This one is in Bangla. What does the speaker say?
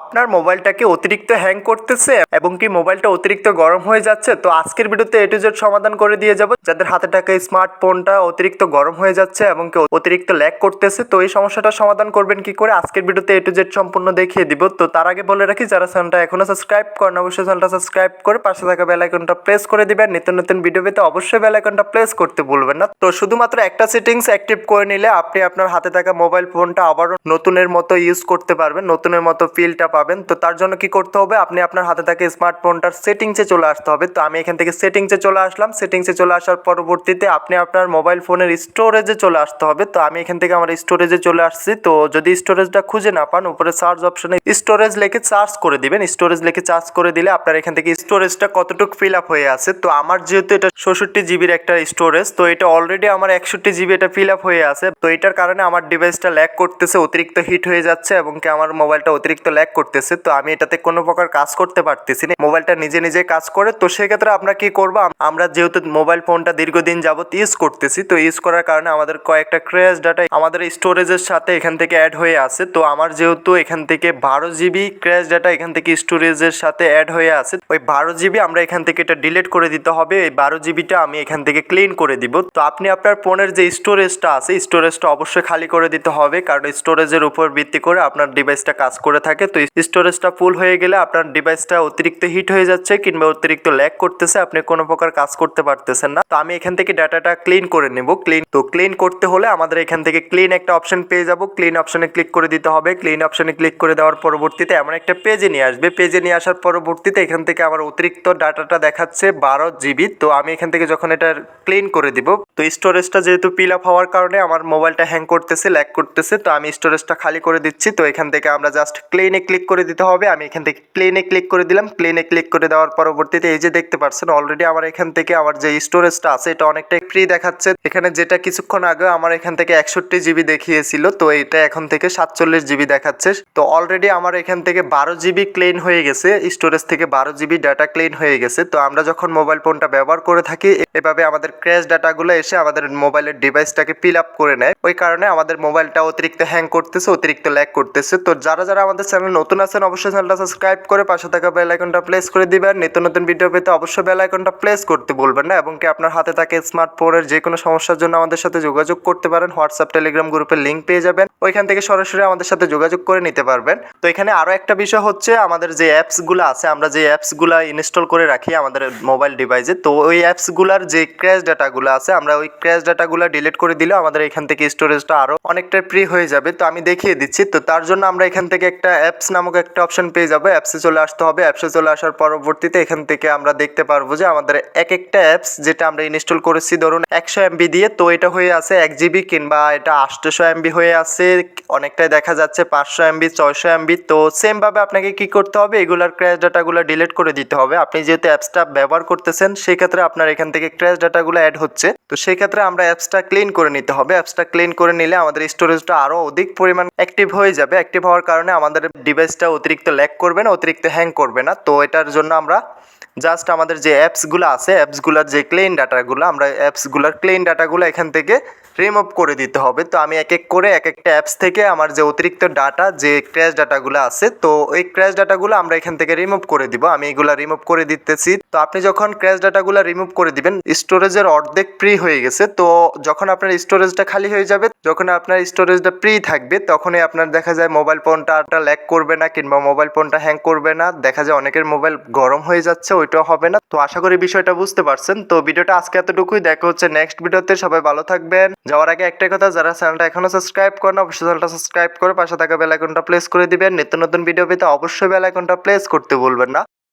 আপনার মোবাইলটাকে অতিরিক্ত হ্যাং করতেছে এবং কি মোবাইলটা অতিরিক্ত গরম হয়ে যাচ্ছে, তো আজকের ভিডিওতে এ টু জেড সমাধান করে দিয়ে যাব। যাদের হাতে থাকা স্মার্টফোনটা অতিরিক্ত গরম হয়ে যাচ্ছে এবং কি অতিরিক্ত ল্যাগ করতেছে, তো এই সমস্যাটা সমাধান করবেন কি করে আজকের ভিডিওতে এ টু জেড সম্পূর্ণ দেখিয়ে দিব। তো তার আগে বলে রাখি, যারা চ্যানেলটা এখনও সাবস্ক্রাইব করেন অবশ্যই চ্যানেলটা সাবস্ক্রাইব করে পাশে থাকা বেল আইকনটা প্রেস করে দিবেন। নিত্য নতুন ভিডিও পেতে অবশ্যই বেল আইকনটা প্রেস করতে ভুলবেন না। তো শুধুমাত্র একটা সেটিংস অ্যাক্টিভ করে নিলে আপনি আপনার হাতে থাকা মোবাইল ফোনটা আবারও নতুনের মতো ইউজ করতে পারবেন, নতুনের মতো ফিলটা পাবেন। তো তার জন্য কি করতে হবে? আপনি আপনার হাতে থাকা স্মার্টফোনটার সেটিংসে চলে আসতে হবে। তো আমি এখান থেকে সেটিংসে চলে আসলাম। সেটিংসে চলে আসার পরবর্তীতে আপনি আপনার মোবাইল ফোনের স্টোরেজে চলে আসতে হবে। তো আমি এখান থেকে আমার স্টোরেজে চলে আসছি। তো যদি স্টোরেজটা খুঁজে না পান, উপরে সার্চ অপশনে স্টোরেজ লিখে চার্জ করে দিবেন। স্টোরেজ লিখে চার্জ করে দিলে আপনার এখান থেকে স্টোরেজটা কতটুকু ফিল আপ হয়ে আছে। তো আমার যেহেতু এটা ষষট্টি জিবির একটা স্টোরেজ, তো এটা অলরেডি আমার একষট্টি জিবি এটা ফিল আপ হয়ে আছে। তো এটার কারণে আমার ডিভাইসটা ল্যাক করতেছে, অতিরিক্ত হিট হয়ে যাচ্ছে এবং কি আমার মোবাইলটা অতিরিক্ত ল্যাগ করতেছে, তো আমি এটাতে কোনো প্রকার কাজ করতে পারতেছি না। মোবাইলটা নিজে নিজে কাজ করে, তো সেক্ষেত্রে আমরা কি করব? আম- আমরা যেহেতু মোবাইল ফোনটা দীর্ঘদিন যাবত ইউজ করতেছি, তো ইউজ করার কারণে আমাদের কয়েকটা ক্র্যাশ ডাটা আমাদের স্টোরেজের সাথে এখান থেকে অ্যাড হয়ে আছে। তো আমার যেহেতু এখান থেকে বারো জিবি ক্র্যাশ ডাটা এখান থেকে স্টোরেজের সাথে অ্যাড হয়ে আছে, ওই বারো জিবি আমরা এখান থেকে এটা ডিলিট করে দিতে হবে। এই বারো জিবিটা আমি এখান থেকে ক্লিন করে দিব। তো আপনি আপনার ফোনের যে স্টোরেজটা আছে, স্টোরেজটা অবশ্যই খালি করে দিতে হবে, কারণ স্টোরেজের উপর ভিত্তি করে আপনার ডিভাইসটা কাজ করে থাকে। তো স্টোরেজটা ফুল হয়ে গেলে আপনার ডিভাইসটা অতিরিক্ত হিট হয়ে যাচ্ছে কিংবা অতিরিক্ত ল্যাগ করতেছে, আপনি কোনো প্রকার কাজ করতে পারতেছেন না। তো আমি এখান থেকে ডাটাটা ক্লিন করে নেব। ক্লিন তো ক্লিন করতে হলে আমাদের এখান থেকে ক্লিন একটা অপশন পেয়ে যাব। ক্লিন অপশনে ক্লিক করে দিতে হবে। ক্লিন অপশনে ক্লিক করে দেওয়ার পরবর্তীতে এমন একটা পেজে নিয়ে আসবে। পেজে নিয়ে আসার পরবর্তীতে এখান থেকে আমার অতিরিক্ত ডাটাটা দেখাচ্ছে বারো জিবি। তো আমি এখান থেকে যখন এটা ক্লিন করে দিব, তো স্টোরেজটা যেহেতু পিল আপ হওয়ার কারণে আমার মোবাইলটা হ্যাং করতেছে, ল্যাগ করতেছে, তো আমি স্টোরেজটা খালি করে দিচ্ছি। তো এখান থেকে আমরা জাস্ট ক্লিনে ক্লিক করে দিতে হবে। আমি এখান থেকে ক্লিনে ক্লিক করে দিলাম। ক্লিনে ক্লিক করে দেওয়ার পরবর্তীতে এই যে দেখতে পাচ্ছেন অলরেডি আমার এখান থেকে আমার যে স্টোরেজটা আছে, এটা অনেকটাই ফ্রি দেখাচ্ছে। এখানে যেটা কিছুক্ষণ আগে আমার এখান থেকে একষট্টি জিবি দেখিয়েছিল, তো এটা এখন থেকে সাতচল্লিশ জিবি দেখাচ্ছে। তো অলরেডি আমার এখান থেকে বারো জিবি ক্লিন হয়ে গেছে স্টোরেজ থেকে বারো জিবি ডাটা ক্লিন হয়ে গেছে। তো আমরা যখন মোবাইল ফোনটা ব্যবহার করে থাকি, এভাবে আমাদের ক্র্যাশ ডাটাগুলো এসে আমাদের মোবাইলের ডিভাইসটাকে ফিল আপ করে নেয়। ওই কারণে আমাদের মোবাইলটা অতিরিক্ত হ্যাং করতেছে, অতিরিক্ত ল্যাগ করতেছে। তো যারা যারা আমাদের চ্যানেল নতুন আছেন অবশ্যই চ্যানেলটা সাবস্ক্রাইব করে পাশে থাকা বেল আইকনটা প্লেস করে দিবেন। নিত্য নতুন ভিডিও পেতে অবশ্যই বেল আইকনটা প্লেস করতে বলবেন না এবং কি আপনার হাতে থাকে স্মার্টফোনের যে কোনো সমস্যার জন্য আমাদের সাথে যোগাযোগ করতে পারেন। হোয়াটসঅ্যাপ টেলিগ্রাম গ্রুপের লিঙ্ক পেয়ে যাবেন। ওইখান থেকে সরাসরি আমাদের সাথে যোগাযোগ করে নিতে পারবেন। তো এখানে আরও একটা বিষয় হচ্ছে, আমাদের যে অ্যাপসগুলো আছে, আমরা যে অ্যাপসগুলো ইনস্টল করে রাখি আমাদের মোবাইল ডিভাইসে তো ওই অ্যাপসগুলোর যে ক্র্যাশ ডাটাগুলো আছে, আমরা ওই ক্র্যাশ ডাটাগুলো ডিলিট করে দিলেও আমাদের এখান থেকে স্টোরেজটা আরও অনেকটা ফ্রি হয়ে যাবে। তো আমি দেখিয়ে দিচ্ছি, তো তার জন্য আমরা এখান থেকে একটা অ্যাপস নামক একটা অপশন পেয়ে যাব। অ্যাপসে চলে আসতে হবে। অ্যাপসে চলে আসার পরবর্তীতে এখান থেকে আমরা দেখতে পারব যে আমাদের এক একটা অ্যাপস যেটা আমরা ইনস্টল করেছি, ধরুন একশো এমবি দিয়ে, তো এটা হয়ে আছে এক জিবি কিংবা এটা আটশোশো এমবি হয়ে আছে, অনেকটাই দেখা যাচ্ছে পাঁচশো এমবি ছয়শো এমবি তো সেমভাবে আপনাকে কি করতে হবে? এগুলার ক্র্যাশ ডাটাগুলো ডিলিট করে দিতে হবে। আপনি যেহেতু অ্যাপসটা ব্যবহার করতেছেন, সেক্ষেত্রে আপনার এখান থেকে ক্র্যাশ ডাটাগুলো অ্যাড হচ্ছে। তো সেই ক্ষেত্রে আমরা অ্যাপসটা ক্লিন করে নিতে হবে। অ্যাপসটা ক্লিন করে নিলে আমাদের স্টোরেজটা আরও অধিক পরিমাণ অ্যাক্টিভ হয়ে যাবে। অ্যাক্টিভ হওয়ার কারণে আমাদের ডিভাইসটা অতিরিক্ত ল্যাক করবে না, অতিরিক্ত হ্যাং করবে না। তো এটার জন্য আমরা জাস্ট আমাদের যে অ্যাপসগুলো আছে অ্যাপসগুলোর যে ক্লিন ডাটাগুলো আমরা অ্যাপসগুলোর ক্লিন ডাটাগুলো এখান থেকে রিমুভ করে দিতে হবে। তো আমি এক এক করে এক একটা অ্যাপস থেকে আমার যে অতিরিক্ত ডাটা যে ক্র্যাশ ডাটাগুলো আছে, তো ওই ক্র্যাশ ডাটাগুলো আমরা এখান থেকে রিমুভ করে দিব। আমি এগুলো রিমুভ করে দিতেছি। তো আপনি যখন ক্র্যাশ ডাটাগুলো রিমুভ করে দিবেন স্টোরেজের অর্ধেক ফ্রি হয়ে গেছে। তো যখন আপনার স্টোরেজটা খালি হয়ে যাবে যখন আপনার স্টোরেজটা ফ্রি থাকবে, তখনই আপনার দেখা যায় মোবাইল ফোনটা ল্যাক করবে না কিংবা মোবাইল ফোনটা হ্যাং করবে না। দেখা যায় অনেকের মোবাইল গরম হয়ে যাচ্ছে, ওইটাও হবে না। তো আশা করি বিষয়টা বুঝতে পারছেন। তো ভিডিওটা আজকে এতটুকুই। দেখা হচ্ছে নেক্সট ভিডিওতে। সবাই ভালো থাকবেন। যাওয়ার আগে একটাই কথা, যারা চ্যানেলটা এখনও সাবস্ক্রাইব করেন, অবশ্যই চ্যানেলটা সাবস্ক্রাইব করে পাশে থাকা বেল আইকনটা প্লেস করে দিবেন। নিত্য নতুন ভিডিও পেতে অবশ্যই বেল আইকনটা প্লেস করতে ভুলবেন না।